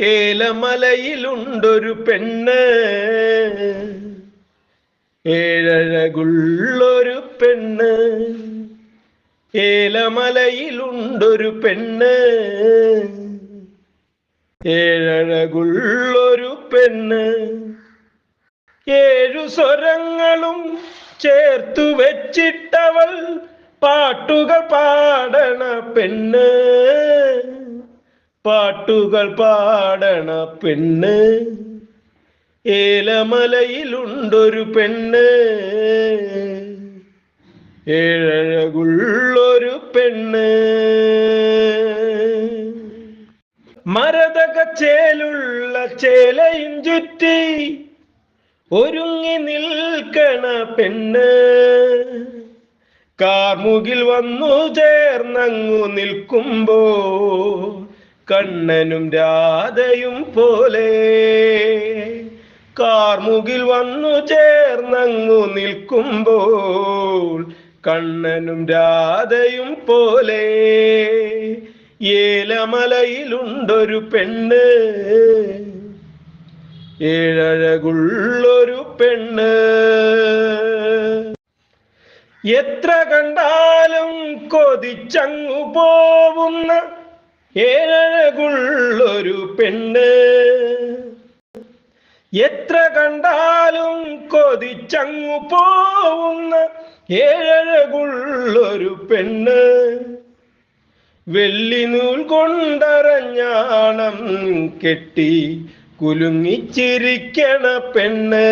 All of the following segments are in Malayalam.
ഏലമലയിലുണ്ടൊരു പെണ്ണ്. ഏഴഴകുള്ളൊരു പെണ്ണ്. ഏലമലയിലുണ്ടൊരു പെണ്ണ്. ഏഴഴകുള്ളൊരു പെണ്ണ്. ഏഴു സ്വരങ്ങളും ചേർത്തു വെച്ചിട്ടവൾ പാട്ടുകൾ പാടണ പെണ്ണ്. പാട്ടുകൾ പാടണ പെണ്ണ്. ഏലമലയിലുണ്ടൊരു പെണ്ണ്. ഏഴഴകുള്ളൊരു പെണ്ണ്. മരതക ചേലുള്ള ചേലയും ചുറ്റി ഒരുങ്ങി നിൽക്കണ പെണ്ണ്. കാർമുകിൽ വന്നു ചേർന്നങ്ങു നിൽക്കുമ്പോ കണ്ണനും രാധയും പോലെ. കാർമുകിൽ വന്നു ചേർന്നങ്ങു നിൽക്കുമ്പോൾ കണ്ണനും രാധയും പോലെ. ഏലമലയിലുണ്ടൊരു പെണ്ണ് ഏഴഴകുള്ളൊരു പെണ്ണ്. എത്ര കണ്ടാലും കൊതിച്ചങ്ങു പോവുന്ന ഏഴഴകുള്ളൊരു പെണ്ണ്. എത്ര കണ്ടാലും കൊതിച്ചങ്ങു പോവുന്ന ഏഴകുള്ളൊരു പെണ്ണ്. വെള്ളി നൂൽ കൊണ്ടരഞ്ഞാണം കെട്ടി കുലുങ്ങിച്ചിരിക്കണ പെണ്ണ്.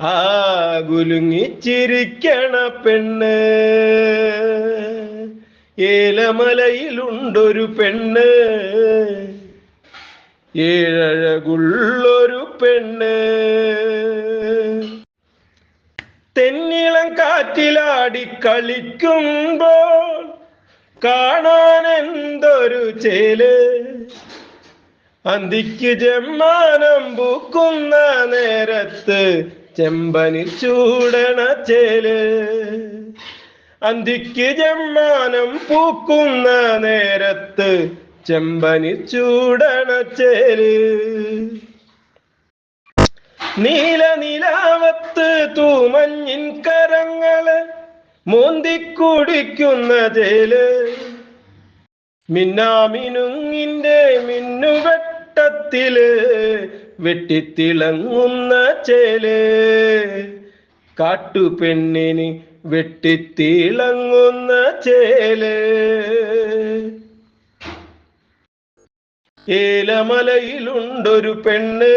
ആ കുലുങ്ങിച്ചിരിക്കണ പെണ്ണ്. ഏലമലയിലുണ്ടൊരു പെണ്ണ്. ഏഴഴകുള്ളൊരു പെണ്ണ്. തെന്നിളം കാറ്റിലാടി കളിക്കുമ്പോൾ കാണാൻ എന്തൊരു ചേൽ. അന്തിക്ക് ജമ്മാനം പൂക്കുന്ന നേരത്ത് ചെമ്പനിൽ ചൂടണ ചേൽ. അന്തിക്ക് ജമ്മാനം പൂക്കുന്ന നേരത്ത് ചെമ്പനി ചൂടണ ചേൽ നീല നിലാവത്ത് തൂമഞ്ഞിൻ കരങ്ങൾ മോന്തിക്കുടിക്കുന്ന ചേൽ മിന്നാമിനുങ്ങിന്റെ മിന്നുവെട്ടത്തിൽ വെട്ടിത്തിളങ്ങുന്ന ചേൽ. കാട്ടുപെണ്ണിന് വെട്ടിത്തിളങ്ങുന്ന ചേൽ. ഏലമലയിലുണ്ടൊരു പെണ്ണ്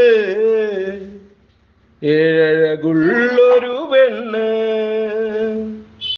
ഏഴകുള്ളൊരു പെണ്ണ്.